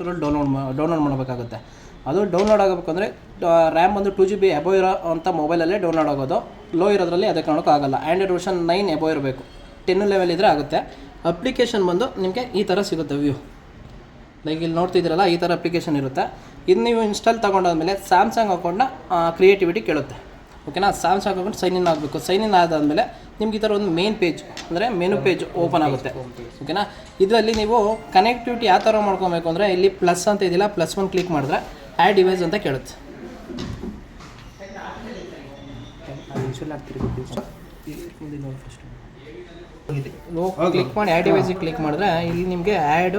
Download download ಮಾಡಬೇಕಾಗುತ್ತೆ. ಅದು download ಆಗಬೇಕಂದ್ರೆ ರ್ಯಾಮ್ ಬಂದು ಟು ಜಿ ಬಿ ಎಬೋ ಇರೋ ಅಂಥ ಮೊಬೈಲಲ್ಲೇ ಡೌನ್ಲೋಡ್ ಆಗೋದು. ಲೋ ಇರೋದ್ರಲ್ಲಿ ಅದೇ ಕಾರಣಕ್ಕೂ ಆಗಲ್ಲ. ಆ್ಯಂಡ್ರಾಯ್ಡ್ ವರ್ಷನ್ ನೈನ್ ಎಬೋ ಇರಬೇಕು. ಟೆನ್ ಲೆವೆಲ್ ಇದ್ದರೆ ಆಗುತ್ತೆ. ಅಪ್ಲಿಕೇಶನ್ ಬಂದು ನಿಮಗೆ ಈ ಥರ ಸಿಗುತ್ತೆ ವ್ಯೂ ಲೈಕ್ ಇಲ್ಲಿ ನೋಡ್ತಿದ್ದೀರಲ್ಲ ಈ ಥರ ಅಪ್ಲಿಕೇಶನ್ ಇರುತ್ತೆ. ಇದು ನೀವು ಇನ್ಸ್ಟಾಲ್ ತೊಗೊಂಡಾದ್ಮೇಲೆ ಸ್ಯಾಮ್ಸಂಗ್ ಅಕೌಂಟ್ನ ಕ್ರಿಯೇಟಿವಿಟಿ ಕೇಳುತ್ತೆ. ಓಕೆನಾ ಸ್ಯಾಮ್ಸಂಗ್ ಅಕೌಂಟ್ ಸೈನ್ ಇನ್ ಆಗಬೇಕು. ಸೈನ್ ಇನ್ ಆದಾದಮೇಲೆ ನಿಮ್ಗೆ ಈ ಥರ ಒಂದು ಮೇನ್ ಪೇಜ್ ಅಂದರೆ ಮೆನು ಪೇಜ್ ಓಪನ್ ಆಗುತ್ತೆ. ಓಕೆನಾ ಇದರಲ್ಲಿ ನೀವು ಕನೆಕ್ಟಿವಿಟಿ ಯಾವ ಥರ ಮಾಡ್ಕೊಬೇಕು ಅಂದರೆ ಇಲ್ಲಿ ಪ್ಲಸ್ ಅಂತ ಇದೆಯಲ್ಲ ಪ್ಲಸ್ ಒನ್ ಕ್ಲಿಕ್ ಮಾಡಿದ್ರೆ ಆ್ಯಡ್ ಡಿವೈಸ್ ಅಂತ ಕೇಳುತ್ತೆ. ಕ್ಲಿಕ್ ಮಾಡಿ ಆ್ಯಡ್ ಡಿವೈಸಿಗೆ ಕ್ಲಿಕ್ ಮಾಡಿದ್ರೆ ಇಲ್ಲಿ ನಿಮಗೆ add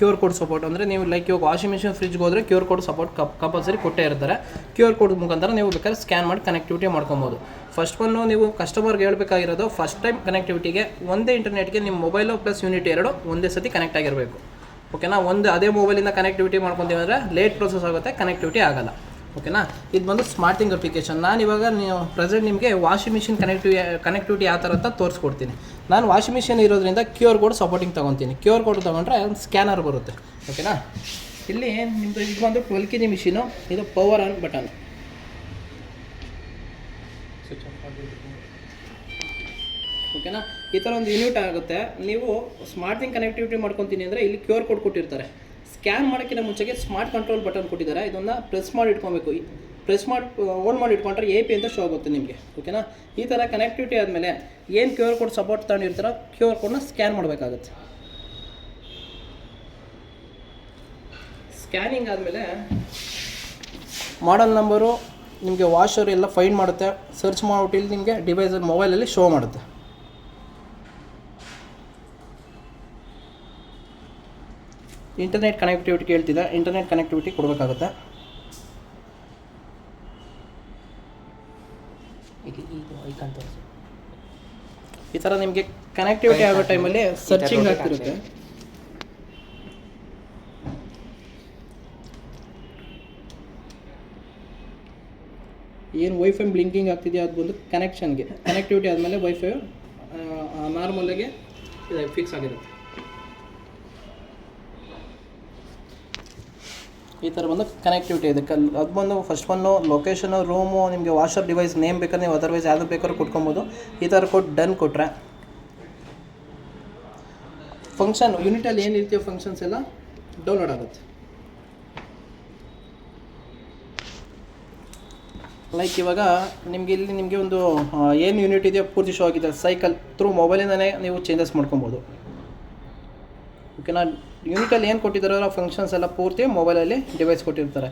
Q R code support ಅಂದರೆ ನೀವು ಲೈಕ್ ಇವಾಗ ವಾಷಿಂಗ್ ಮಿಷಿನ್ ಫ್ರಿಜ್ಗೆ ಹೋದರೆ ಕ್ಯೂ ಆರ್ ಕೋಡ್ ಸಪೋರ್ಟ್ ಕಪ್ ಕಂಪಲ್ಸರಿ ಕೊಟ್ಟೇ ಇರ್ತಾರೆ. ಕ್ಯೂ ಆರ್ ಕೋಡ್ ಮುಖಾಂತರ ನೀವು ಬೇಕಾದ್ರೆ ಸ್ಕ್ಯಾನ್ ಮಾಡಿ ಕನೆಕ್ಟಿವಿಟಿ ಮಾಡ್ಕೊಬೋದು. ಫಸ್ಟ್ ಒನ್ನು ನೀವು ಕಸ್ಟಮರ್ಗೆ ಹೇಳಬೇಕಾಗಿರೋದು ಫಸ್ಟ್ ಟೈಮ್ ಕನೆಕ್ಟಿವಿಟಿಗೆ ಒಂದೇ ಇಂಟರ್ನೆಟ್ಗೆ ನಿಮ್ಮ ಮೊಬೈಲು ಪ್ಲಸ್ ಯೂನಿಟ್ ಎರಡು ಒಂದೇ ಸತಿ ಕನೆಕ್ಟ್ ಆಗಿರಬೇಕು. ಓಕೆನಾ ಒಂದು ಅದೇ ಮೊಬೈಲಿಂದ ಕನೆಕ್ಟಿವಿಟಿ ಮಾಡ್ಕೊತೀವಿ ಅಂದರೆ ಲೇಟ್ ಪ್ರೊಸೆಸ್ ಆಗುತ್ತೆ ಕನೆಕ್ಟಿವಿಟಿ ಆಗಲ್ಲ. ಓಕೆನಾ? ಇದು ಬಂದು ಸ್ಮಾರ್ಟಿಂಗ್ ಅಪ್ಲಿಕೇಶನ್ ನಾನು ಇವಾಗ ನೀವು ಪ್ರೆಸೆಂಟ್ ನಿಮಗೆ ವಾಷಿಂಗ್ ಮಿಷಿನ್ ಕನೆಕ್ಟಿವಿ ಕನೆಕ್ಟಿವಿಟಿ ಯಾವ ಥರ ಅಂತ ತೋರಿಸ್ಕೊಡ್ತೀನಿ. ನಾನು ವಾಷಿಂಗ್ ಮಿಷಿನ್ ಇರೋದ್ರಿಂದ ಕ್ಯೂ ಆರ್ ಕೋಡ್ ಸಪೋರ್ಟಿಂಗ್ ತೊಗೊತೀನಿ. ಕ್ಯೂ ಆರ್ ಕೋಡ್ ತೊಗೊಂಡ್ರೆ ಸ್ಕ್ಯಾನರ್ ಬರುತ್ತೆ. ಓಕೆನಾ? ಇಲ್ಲಿ ನಿಮ್ಮದು ಇದು ಬಂದು ಟ್ವೆಲ್ ಕೆ ಜಿ ಮಿಷಿನು ಇದು ಪವರ್ ಆನ್ ಬಟನ್ ಓಕೆನಾ? ಈ ಥರ ಒಂದು ಯೂನಿಟ್ ಆಗುತ್ತೆ. ನೀವು ಸ್ಮಾರ್ಟಿಂಗ್ ಕನೆಕ್ಟಿವಿಟಿ ಮಾಡ್ಕೊತೀನಿ ಅಂದರೆ ಇಲ್ಲಿ ಕ್ಯೂ ಆರ್ ಕೋಡ್ ಕೊಟ್ಟಿರ್ತಾರೆ. ಸ್ಕ್ಯಾನ್ ಮಾಡೋಕ್ಕಿಂತ ಮುಂಚೆಗೆ ಸ್ಮಾರ್ಟ್ ಕಂಟ್ರೋಲ್ ಬಟನ್ ಕೊಟ್ಟಿದ್ದಾರೆ. ಇದನ್ನು ಪ್ರೆಸ್ ಮಾಡಿ ಇಟ್ಕೊಬೇಕು. ಪ್ರೆಸ್ ಮಾಡಿ ಓನ್ ಮಾಡಿ ಇಟ್ಕೊಂಡ್ರೆ ಎ ಪಿ ಅಂತ ಶೋ ಆಗುತ್ತೆ ನಿಮಗೆ. ಓಕೆನಾ ಈ ಥರ ಕನೆಕ್ಟಿವಿಟಿ ಆದಮೇಲೆ ಏನು ಕ್ಯೂ ಆರ್ ಕೋಡ್ ಸಪೋರ್ಟ್ ತಗೊಂಡಿರ್ತಾರೋ ಕ್ಯೂ ಆರ್ ಕೋಡ್ನ ಸ್ಕ್ಯಾನ್ ಮಾಡಬೇಕಾಗುತ್ತೆ. ಸ್ಕ್ಯಾನಿಂಗ್ ಆದಮೇಲೆ ಮಾಡಲ್ ನಂಬರು ನಿಮಗೆ ವಾಷರ್ ಎಲ್ಲ ಫೈಂಡ್ ಮಾಡುತ್ತೆ. ಸರ್ಚ್ ಮಾಡಿಬಿಟ್ಟು ನಿಮಗೆ ಡಿವೈಸ್ ಮೊಬೈಲಲ್ಲಿ ಶೋ ಮಾಡುತ್ತೆ. ಇಂಟರ್ನೆಟ್ ಕನೆಕ್ಟಿವಿಟಿ ಕೇಳ್ತಿದೆ ಇಂಟರ್ನೆಟ್ ಕನೆಕ್ಟಿವಿಟಿ ಕೊಡಬೇಕಾಗುತ್ತೆ? ಈ ಥರ ನಿಮಗೆ ಕನೆಕ್ಟಿವಿಟಿ ಆಗೋ ಟೈಮಲ್ಲಿ ಸರ್ಚಿಂಗ್ ಆಗ್ತಿರುತ್ತೆ. ಏನು ವೈಫೈ ಬ್ಲಿಂಕಿಂಗ್ ಆಗ್ತಿದೆಯಾ ಅದು ಬಂದು ಕನೆಕ್ಷನ್ಗೆ ಕನೆಕ್ಟಿವಿಟಿ ಆದಮೇಲೆ ವೈಫೈ ನಾರ್ಮಲಾಗಿ ಫಿಕ್ಸ್ ಆಗಿರುತ್ತೆ. ಈ ಥರ ಬಂದು ಕನೆಕ್ಟಿವಿಟಿ ಇದೆ. ಕಲ್ ಅದು ಬಂದು ಫಸ್ಟ್ ಒನ್ನು ಲೊಕೇಶನು ರೂಮು ನಿಮಗೆ ವಾಷರ್ ಡಿವೈಸ್ ನೇಮ್ ಬೇಕಾದ್ರೆ ನೀವು ಅದರ್ವೈಸ್ ಯಾವುದು ಬೇಕಾದ್ರೂ ಕೊಟ್ಕೊಬೋದು. ಈ ಥರ ಕೊಟ್ಟು ಡನ್ ಕೊಟ್ಟರೆ ಫಂಕ್ಷನ್ ಯೂನಿಟಲ್ಲಿ ಏನು ರೀತಿಯ ಫಂಕ್ಷನ್ಸ್ ಎಲ್ಲ ಡೌನ್ಲೋಡ್ ಆಗುತ್ತೆ. ಲೈಕ್ ಇವಾಗ ನಿಮಗೆ ಇಲ್ಲಿ ನಿಮಗೆ ಒಂದು ಏನು ಯೂನಿಟ್ ಇದೆಯೋ ಪೂರ್ತಿ ಶೋ ಆಗಿದೆ. ಸೈಕಲ್ ಥ್ರೂ ಮೊಬೈಲಿಂದನೇ ನೀವು ಚೇಂಜಸ್ ಮಾಡ್ಕೊಬೋದು. ಓಕೆನಾ ಯೂನಿಟಲ್ಲಿ ಏನು ಕೊಟ್ಟಿದ್ದಾರೋ ಫಂಕ್ಷನ್ಸ್ ಎಲ್ಲ ಪೂರ್ತಿ ಮೊಬೈಲಲ್ಲಿ ಡಿವೈಸ್ ಕೊಟ್ಟಿರ್ತಾರೆ.